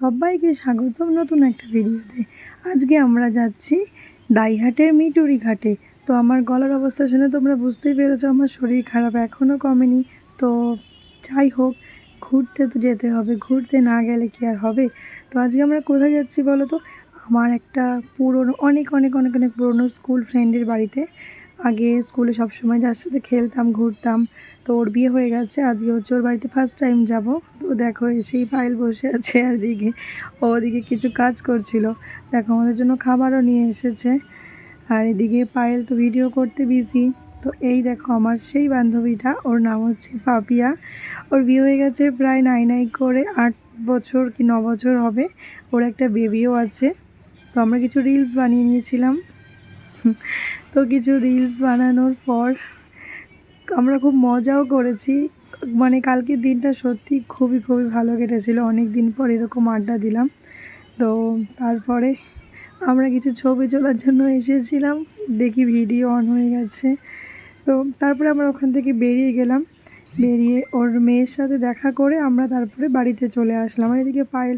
সবাইকে স্বাগতম নতুন একটা ভিডিওতে। আজকে আমরা যাচ্ছি ডাইহাটের মিটুরি ঘাটে। তো আমার গলার অবস্থা শুনে তোমরা বুঝতেই পেরেছ, আমার শরীর খারাপ এখনও কমেনি। তো যাই হোক, ঘুরতে তো যেতে হবে, ঘুরতে না গেলে কি আর হবে? তো আজকে আমরা কোথায় যাচ্ছি বলো তো? আমার একটা পুরনো, অনেক অনেক অনেক অনেক পুরনো স্কুল ফ্রেন্ডের বাড়িতে। আগে স্কুলে সবসময় যার সাথে খেলতাম, ঘুরতাম, তো ওর বিয়ে হয়ে গেছে। আজকে হচ্ছে ওর বাড়িতে ফার্স্ট টাইম যাব। তো দেখো এসেই পায়েল বসে আছে আর দিকে। ও ওদিকে কিছু কাজ করছিল। দেখো আমাদের জন্য খাবারও নিয়ে এসেছে। আর এদিকে পায়েল তো ভিডিও করতে বিজি তো এই দেখো আমার সেই বান্ধবীটা, ওর নাম হচ্ছে পাপিয়া। ওর বিয়ে হয়ে গেছে প্রায় নাই নাই করে আট বছর কি ন বছর হবে। ওর একটা বেবিও আছে। তো আমরা কিছু রিলস বানিয়ে নিয়েছিলাম। তো কিছু রিলস বানানোর পর আমরা খুব মজাও করেছি। মানে কালকের দিনটা সত্যি খুবই খুবই ভালো কেটেছিল। অনেক দিন পর এরকম আড্ডা দিলাম। তো তারপরে আমরা কিছু ছবি তোলার জন্য এসেছিলাম। দেখি ভিডিও অন হয়ে গেছে। তো তারপরে আমরা ওখান থেকে বেরিয়ে গেলাম। বেরিয়ে ওর মেয়ের সাথে দেখা করে আমরা তারপরে বাড়িতে চলে আসলাম। এদিকে পায়েল